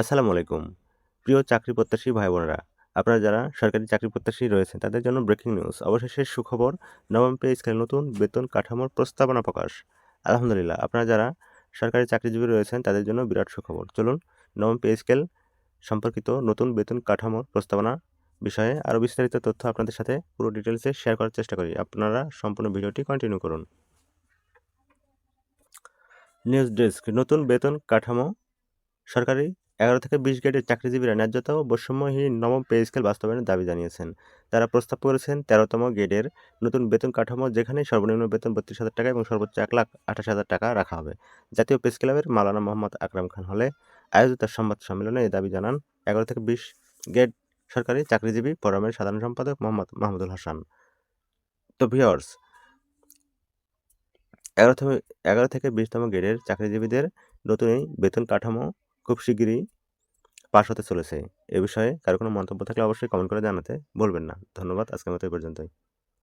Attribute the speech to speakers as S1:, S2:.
S1: আসসালামু আলাইকুম। প্রিয় চাকরি প্রত্যাশী ভাই বোনেরা আপনারা যারা সরকারি চাকরি প্রত্যাশী রয়েছেন, তাদের জন্য ব্রেকিং নিউজ অবশেষে সুখবর, নবম পে স্কেলে নতুন বেতন কাঠামোর প্রস্তাবনা প্রকাশ। আলহামদুলিল্লাহ, আপনারা যারা সরকারি চাকরিজীবী রয়েছেন, তাদের জন্য বিরাট সুখবর। চলুন, নবম পে স্কেল সম্পর্কিত নতুন বেতন কাঠামোর প্রস্তাবনা বিষয়ে আরও বিস্তারিত তথ্য আপনাদের সাথে পুরো ডিটেলসে শেয়ার করার চেষ্টা করি। আপনারা সম্পূর্ণ ভিডিওটি কন্টিনিউ করুন। নিউজ ডেস্ক, নতুন বেতন কাঠামো, সরকারি এগারো থেকে বিশ গ্রেডের চাকরিজীবীরা ন্যায্যতা ও বৈষম্যহীন নবম পে স্কেল বাস্তবায়নের দাবি জানিয়েছেন। তারা প্রস্তাব করেছেন তেরোতম গ্রেডের নতুন বেতন কাঠামো, যেখানে সর্বনিম্ন বেতন বত্রিশ হাজার টাকা এবং সর্বোচ্চ এক লাখ আঠাশ হাজার টাকা রাখা হবে। জাতীয় প্রেস ক্লাবের মাওলানা মোহাম্মদ আকরাম খান হলে আয়োজিত সংবাদ সম্মেলনে এই দাবি জানান এগারো থেকে বিশ গ্রেড সরকারি চাকরিজীবী ফোরামের সাধারণ সম্পাদক মোহাম্মদ মাহমুদুল হাসান। তো ভিওর্স এগারো থেকে এগারো থেকে বিশতম গ্রেডের চাকরিজীবীদের নতুন বেতন কাঠামো খুব শিগগিরই পাশ হতে চলেছে। এ বিষয়ে কারও কোনো মন্তব্য থাকলে অবশ্যই কমেন্ট করে জানাতে ভুলবেন না। ধন্যবাদ, আজকের মতো এই পর্যন্তই।